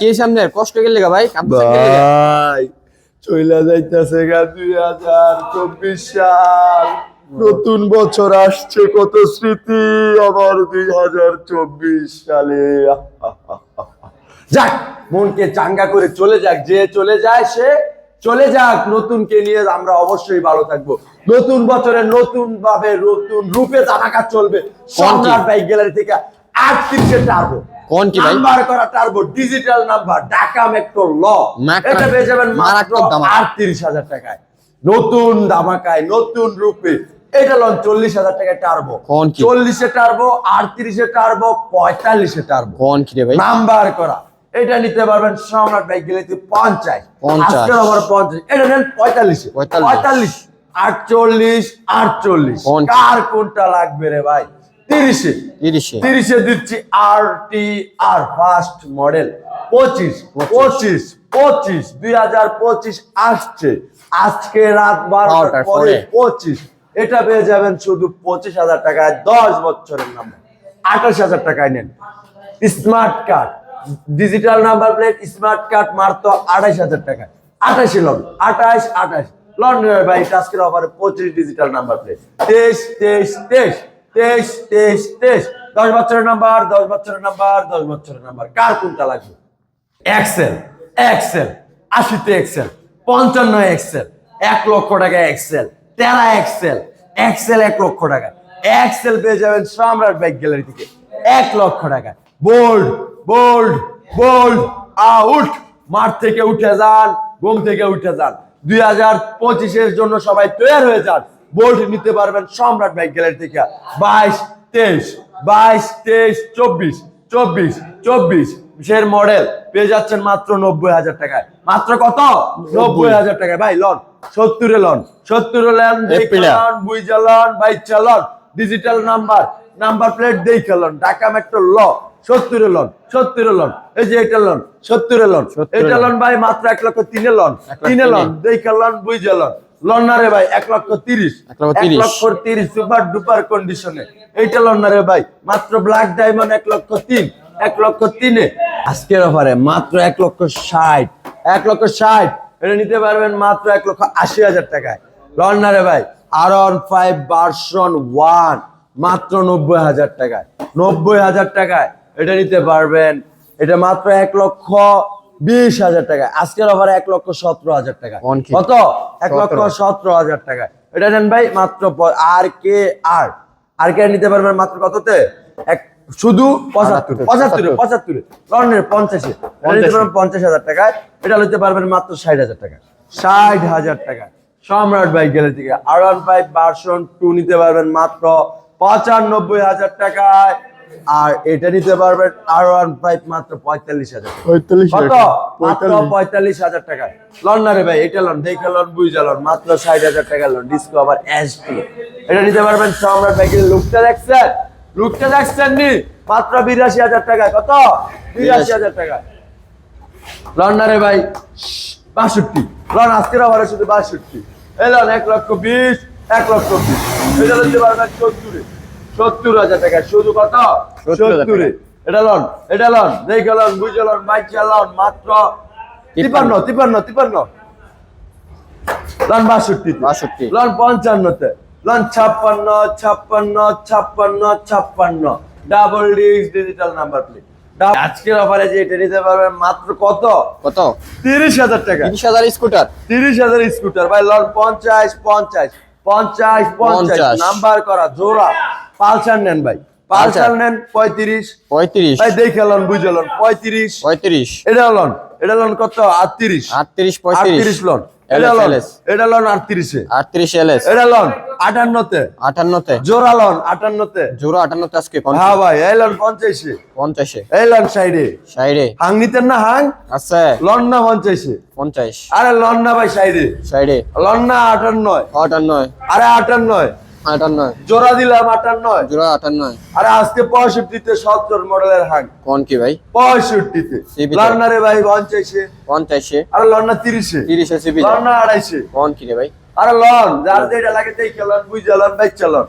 কে সামনে? কষ্ট গেলে ভাই? ভাই চইলা যাইতাছে গা দুই হাজার চব্বিশ সাল। নতুন বছর আসছে কত স্মৃতি আমার দুই হাজার চব্বিশ সালে। যাক মনকে চাঙ্গা করে চলে যাক যে চলে যায় সে চলে যাক নতুনকে নিয়ে আমরা অবশ্যই ভালো থাকব। নতুন বছরে নতুন ভাবে নতুন রূপে জানাকা চলবে। সম্রাট বাইক গ্যালারি থেকে আটত্রিশে টার্বো। কোন কি ভাই? নাম্বার করা turbo digital number Dhaka metro ল এটা পেয়ে যাবেন মাত্র মারাত্মক ধামাকা। আটত্রিশ হাজার টাকায় নতুন নতুন রূপে এটা লন চল্লিশ হাজার টাকায় টার্বো? চল্লিশে টার্বো আটত্রিশে টার্বো পঁয়তাল্লিশে টার্বো কোন কি ভাই নাম্বার করা এটা নিতে পারবেন সম্রাট বাইক গেলে পঞ্চাশ পঞ্চাশ। আজকের আবার পঞ্চাশ এটা নেন পঁয়তাল্লিশে পঁয়তাল্লিশ। আটচল্লিশ আটচল্লিশ? কার কোনটা লাগবে রে ভাই তিরিশে। তিরিশে। তিরিশে দিচ্ছি আর টি আর ফার্স্ট মডেল পঁচিশ পঁচিশ। পঁচিশ দুই হাজার পঁচিশ আসছে। আজকে রাত বারোটার পরে। পঁচিশ। এটা পেয়ে যাবেন শুধু পঁচিশ হাজার টাকায় দশ বছরের নাম্বার আঠাশ হাজার টাকায় নেন। Smart card digital number plate smart card মারতো আঠাশ হাজার টাকা আঠাশে লন আঠাশ আঠাশ। লন ভাই আজকের অফারে পঁচিশ ডিজিটাল নাম্বার প্লেট তেইশ তেইশ তেইশ। তেইশ তেইশ তেইশ। দশ বছরের নাম্বার, দশ বছরের নাম্বার, দশ বছরের নাম্বার। কার কোনটা লাগবে? এক্সেল এক্সেল আশিতে এক্সেল পঞ্চান্ন এক্সেল এক লক্ষ টাকা এক্সেল তেরা এক্সেল এক্সেল এক লক্ষ টাকা। এক্সেল পেয়ে যাবেন সম্রাট বাইক গ্যালারি থেকে এক লক্ষ টাকা। বোল্ড বোল্ড বোল্ড আউট মাঠ থেকে উঠে যান, ঘুম থেকে উঠে যান। দুই হাজার পঁচিশের জন্য সবাই তৈরি হয়ে যান। বোল্ট নিতে পারবেন সম্রাট বাইক গ্যালারি থেকে। বাইশ তেইশ বাইশ তেইশ চব্বিশ চব্বিশ চব্বিশ। বিশের মডেল পেয়ে যাচ্ছেন মাত্র নব্বই হাজার টাকায়। মাত্র কত? নব্বই। হাজার টাকায়। ভাই লন সত্তরে লন সত্তরে লন। লন বুইজা লন বাইক চালন ডিজিটাল নাম্বার নাম্বার প্লেট দেখে লন ঢাকা মেট্রো ল সত্তরে লন সত্তরে লন এই যে এটা লন সত্তরে লন। এটা লন। লন ভাই মাত্র এক লক্ষ তিনে লন তিনে। লন। দেখে লন বুইজা লন। লন না রে ভাই এক লক্ষ তিরিশ। এক লক্ষ তিরিশ। সুপার ডুপার কন্ডিশনে এইটা লন না রে ভাই মাত্র ব্ল্যাক ডায়মন্ড এক লক্ষ তিন এক লক্ষ তিনে। আজকের অফারে মাত্র এক লক্ষ ষাট এক লক্ষ ষাট। এটা নিতে পারবেন মাত্র এক লক্ষ আশি হাজার টাকায়। লন না রে ভাই R one five version one মাত্র নব্বই হাজার টাকায়। নব্বই হাজার টাকায় এটা নিতে পারবেন। এটা মাত্র এক লক্ষ বিশ হাজার টাকা। আজকের অফারে এক লক্ষ সতেরো হাজার টাকা। কত? এক লক্ষ সতেরো হাজার টাকা। এটা নেন ভাই মাত্র আর কে আর? আর কে নিতে পারবেন মাত্র কততে? এক শুধু পঁচাত্তর। পঁচাত্তর, পঁচাত্তরে লন্ডনের পঞ্চাশে। নিতে পারবেন পঞ্চাশ হাজার টাকায় এটা নিতে পারবেন মাত্র ষাট হাজার টাকা। ষাট হাজার টাকা। সম্রাট ভাই গেলে থেকে। R one five version two নিতে পারবেন মাত্র পঁচানব্বই হাজার টাকায়। আর এটা নিতে পারবেন আর ওয়ান ফাইভ মাত্র পঁয়তাল্লিশ হাজার পঁয়তাল্লিশ হাজার টাকা। লন না রে ভাই এটা লন দেখে লন বুঝে লন মাত্র ষাট হাজার টাকা লন এস টু এটা নিতে পারবেন সম্রাট ব্যাগের লুকটা দেখছেন? লুকটা দেখছেন নি? মাত্র বিরাশি হাজার টাকা কত? বিরাশি হাজার টাকা। লন না রে ভাই বাষট্টি। লন আজকের আবার শুধু বাষট্টি। এই লন এক লক্ষ বিশ এক লক্ষ বিশ। এটা নিতে পারবেন সত্তরে। সত্তর হাজার টাকা। শুধু কত? সত্তরে এটা লন এটা লন দেখে লন বুঝে লন চালান মাত্র তিপান্ন তিপান্ন তিপান্ন লন বাষট্টি। বাষট্টি। লন পঞ্চান্নতে। লন ছাপ্পান্ন ছাপ্পান্ন ছাপ্পান্ন ছাপ্পান্ন। ডাবল ডিজিটাল নাম্বার প্লেট আজকের অফারে যে এটা নিতে পারবেন মাত্র কত? কত? তিরিশ হাজার টাকা। তিরিশ হাজার স্কুটার তিরিশ হাজার স্কুটার ভাই লন পঞ্চাশ পঞ্চাশ। পঞ্চাশ পঞ্চাশ। নাম্বার করা জোড়া। পালসার নেন ভাই। পালসার। নেন পঁয়ত্রিশ। পঁয়ত্রিশ। ভাই দেখে লন বুঝে লন পঁয়ত্রিশ। পঁয়ত্রিশ। এটা লন এটা লন কত? আটত্রিশ। আটত্রিশ পঁয়ত্রিশ। লন। এটা LS, লন LS এটা লন আটত্রিশে। আটত্রিশ এল এস এটা লন আটান্নতে। আটান্নতে। জোড়া লন আটান্নতে। জোড়ো আটান্নতে আজকে হ্যাঁ ভাই এই লন পঞ্চাশে। পঞ্চাশে। এই লন সাইডে সাইডে হাং নিতেন না হাং? আছে। লন না পঞ্চাশে। পঞ্চাশ। আরে লন না ভাই সাইডে সাইডে লন না আরে আটান্নয়। জোড়া দিলাম আটান্নয় জোড়া আটান্নয় আরে আজকে পঁয়ষট্টিতে সত্তর মডেলের হাং কোন কি ভাই? পঁয়ষট্টিতে। CB তে। লন না রে ভাই পঞ্চাশে। পঞ্চাশে। আরে লন না তিরিশে তিরিশে লন না আড়াইশে। কোন কি রে ভাই? আরে লন যার যেটা লাগে দেখে লন বুঝে লন বাইক চালন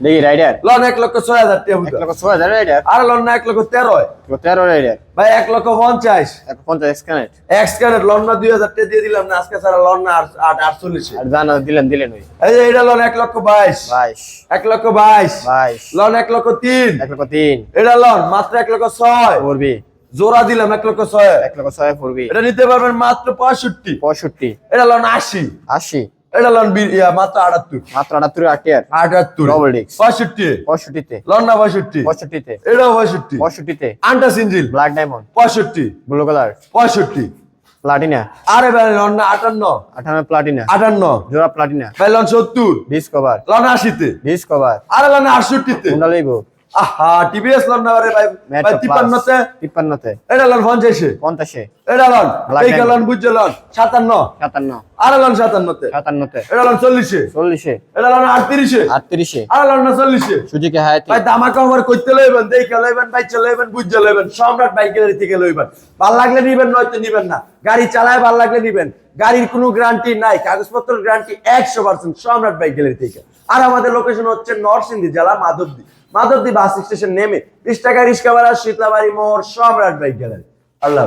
দেখি রাইডার লন এক লক্ষ ছয় হাজার টাকা এক লক্ষ ছয় হাজার রাইডার আর লন না এক লক্ষ তেরো তেরো রাইডার ভাই এক লক্ষ পঞ্চাশ এক পঞ্চাশ স্ক্যানেট এক্স ক্যারেট লন না দুই হাজার টাকা দিয়ে দিলাম না আজকে সারা লন না আট- আট আটচল্লিশে আর জানা দিলেন দিলেন ওই এই এটা লন এক লক্ষ বাইশ বাইশ এক লক্ষ বাইশ বাইশ লন এক লক্ষ তিন এক লক্ষ তিন এটা লন মাত্র এক লক্ষ ছয় পড়বি জোড়া দিলাম এক লক্ষ ছয় এক লক্ষ ছয় পড়বি এটা নিতে পারবেন মাত্র পঁয়ষট্টি পঁয়ষট্টি এটা লন আশি আশি এটা লন বি- মাত্র আটাত্তর। মাত্র আটাত্তর আটিয়ার আটাত্তর। Double disc। পঁয়ষট্টি। পঁয়ষট্টিতে। লন না পঁয়ষট্টি। পঁয়ষট্টিতে। এটাও পঁয়ষট্টি। পঁয়ষট্টিতে। আন্টা সিঞ্জিল। ব্ল্যাক ডায়মন্ড পঁয়ষট্টি। ব্লু কালার পঁয়ষট্টি। প্লাটিনা আরে ভাই লন না আটান্ন আঠান্ন প্লাটিনা আটান্ন। জোড়া প্লাটিনা ভাই লন সত্তর। ডিসকভার লন আশিতে। ডিসকভার আরে লন আটষট্টিতে। লইব আহা টিভিএস লন না রে ভাই। ভাই এটা লন এটা লন। এই diamond। লন বুঝছে লন? সাতান্ন। সাতান্ন। আরে লন এটা লন চল্লিশে। চল্লিশে। এটা লন আটত্রিশে। আটত্রিশে। আরে লন না চল্লিশে। সুজুকি হায়াতি। ভাই করতে লইবেন দেখে লইবেন বাইক লইবেন সম্রাট বাইকের থেকে লইবেন। ভালো লাগলে নিবেন নয়তো নিবেন না। গাড়ি চালায় ভালো লাগলে নিবেন। গাড়ির কোনো গ্যারান্টি নাই কাগজপত্রের গ্যারান্টি একশো পার্সেন্ট সম্রাট বাইক গ্যালারি থেকে। আর আমাদের লোকেশন হচ্ছে নরসিংদী জেলা মাধবদী। মাধবদী বাস স্টেশন নেমে বিশ টাকা রিক্সা ভাড়া শীতলাবাড়ি মোড় সম্রাট বাইক গ্যালারি। আল্লাহ